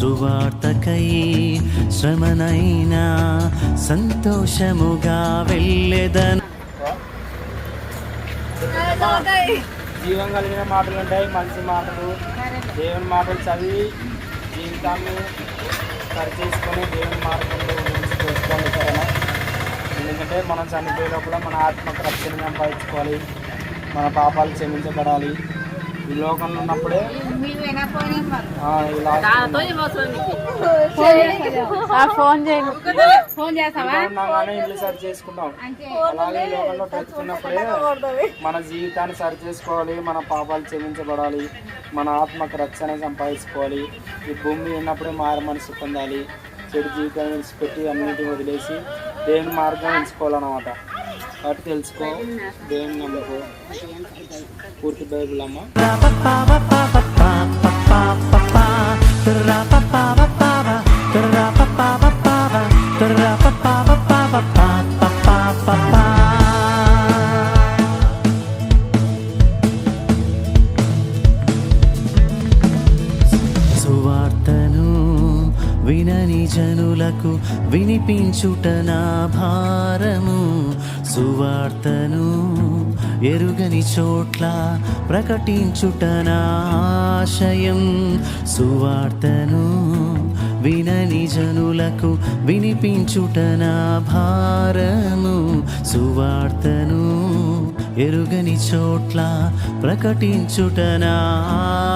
సువార్తకై శ్రమనైనా సంతోషముగా వెళ్ళెదను. జీవం కలిగిన మాటలు ఉంటాయి మంచి మాటలు. దేవుని మాటలు చదివి జీవితాన్ని సరిచేసుకొని దేవుని మార్గంలో గురించి తెలుసుకోవాలి సరేనా? ఎందుకంటే మనం చనిపోయేటప్పుడు మన ఆత్మకు రక్షణ సంపాదించుకోవాలి మన పాపాలు క్షమించబడాలి. ఈ లోకంలో ఉన్నప్పుడే ఆ, ఇలా ఫోన్ చేయండి ఫోన్ చేస్తావా? ఉన్నాగానే ఇల్లు సరి చేసుకుంటాం. అలాగే ఈ లోకంలో మన జీవితాన్ని సరి చేసుకోవాలి మన పాపాలు క్షమించబడాలి మన ఆత్మకు రక్షణ సంపాదించుకోవాలి ఈ భూమి ఉన్నప్పుడే మారు మనసు పొందాలి చెడు జీవితాన్ని విడిచిపెట్టి అన్నిటిని వదిలేసి దేవుని మార్గం ఎంచుకోవాలన్నమాట. అటు తెలుసుకో. దేవుని నమ్మకం. పూర్తి బైబుల్ అమ్మ. సువార్తను వినని జనులకు వినిపించుట నా భారము. సువార్తను ఎరుగని చోట్ల ప్రకటించుట ఆశయం? సువార్తను వినని జనులకు వినిపించుట నా భారము? సువార్తను ఎరుగని చోట్ల ప్రకటించుట నా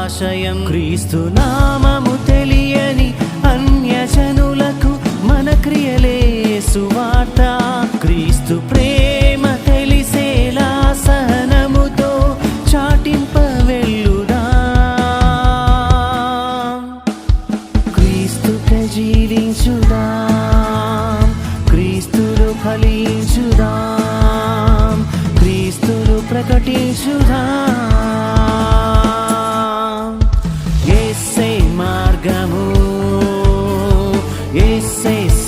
ఆశయం? క్రీస్తు నామము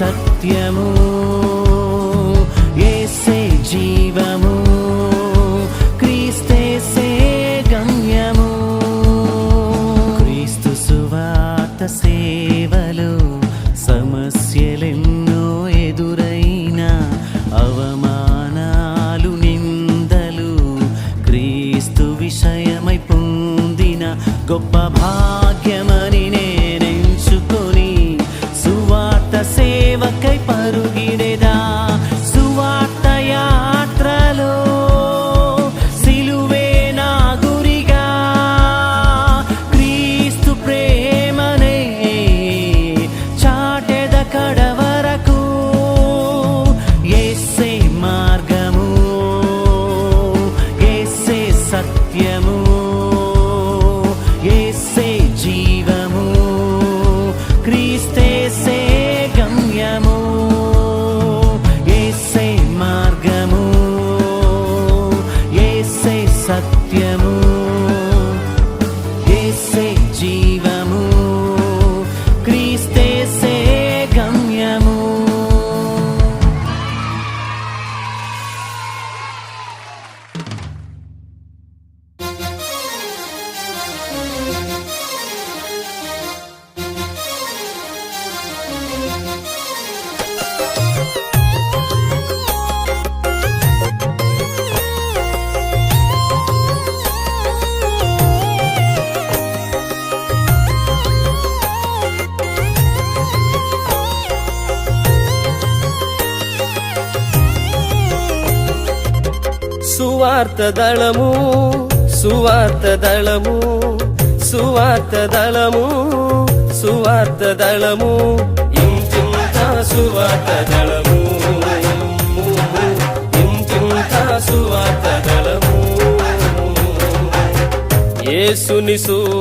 సత్యము ఏసే జీవము క్రీస్తేసే గమ్యము. క్రీస్తు సువాత సేవలు సమస్యలెన్నో ఎదురైన అవమానాలు నిందలు క్రీస్తు విషయమై పొందిన గొప్ప భాగ్యము. సువార్త దళము సువార్త దళము సువార్త దళము సువార్త దళము. ఇంటింత సువార్త దళము ఇంటింత సువార్త దళము. ఏసుని సువార్త